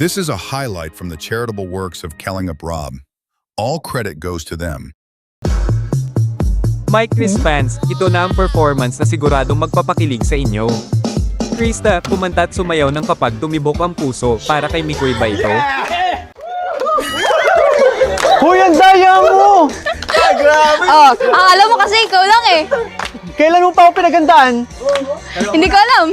This is a highlight from the charitable works of Kellingup Rob. All credit goes to them. Mike Chris fans, ito na ang performance na siguradong magpapakilig sa inyo. Krista, kumanta at sumayaw ng kapag tumibok ang puso para kay Mikoy ba ito? Hoy, ang daya mo! Oh, akala mo kasi ikaw lang eh. Kailan mo pa ako pinagandaan? Hindi ko alam.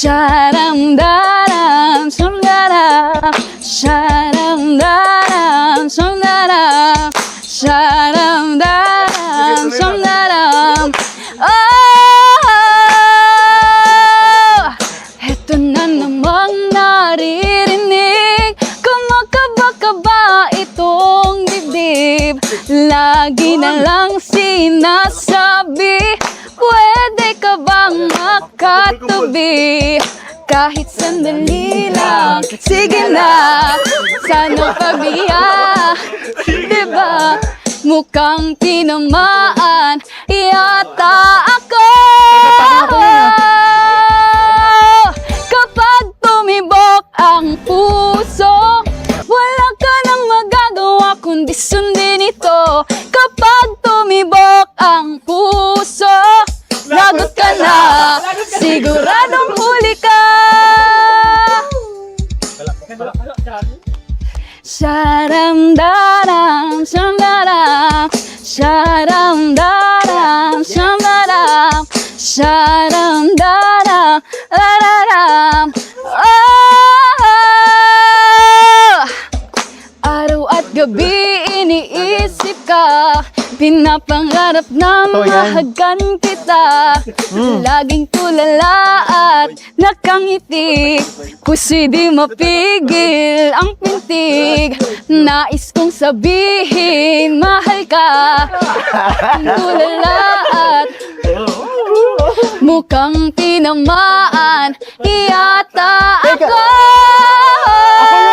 Sharam daram sham daram sharam daram sham daram sharam daram sham daram Oh, namang naririnig Kumakaba-kaba itong dibdib Lagi na lang sinasabi Pwede ka bang makatubi? Kahit sandali lang. Sige na. Sana pabiya Diba? Mukhang tinamaan Yata ako Sharam daram sham daram Sharam daram sham daram Sharam daram dararam Oh! Araw at gabi iniisip ka Pinapangarap na yan. mahagan kita. Laging tulala at nakangiti. Puso'y di mapigil ang pintig. Nais kong sabihin mahal ka. Tulala at mukhang tinamaan. Yata ako. Kapag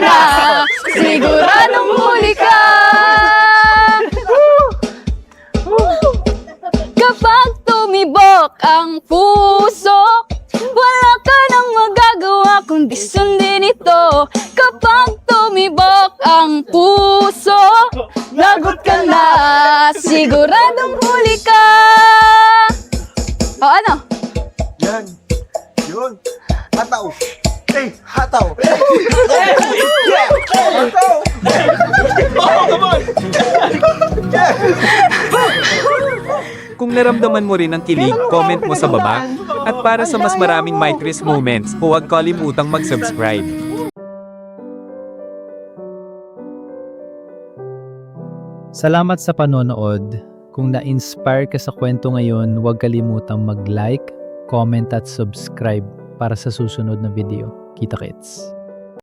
na Siguradong huli ka Kapag tumibok ang puso Wala ka nang magagawa kundi sundin ito Kapag tumibok ang puso Lagot ka na Siguradong huli ka O ano? Yan. Yun. Hataw. Eh, hataw. Yeah. Hataw. Oh, come on. Kung naramdaman mo rin ang kilig, comment mo sa baba. At para sa mas maraming My Chris moments, huwag kalimutang mag-subscribe. Salamat sa panonood. Kung na-inspire ka sa kwento ngayon, huwag kalimutang mag-like, comment at subscribe para sa susunod na video. Kita kits!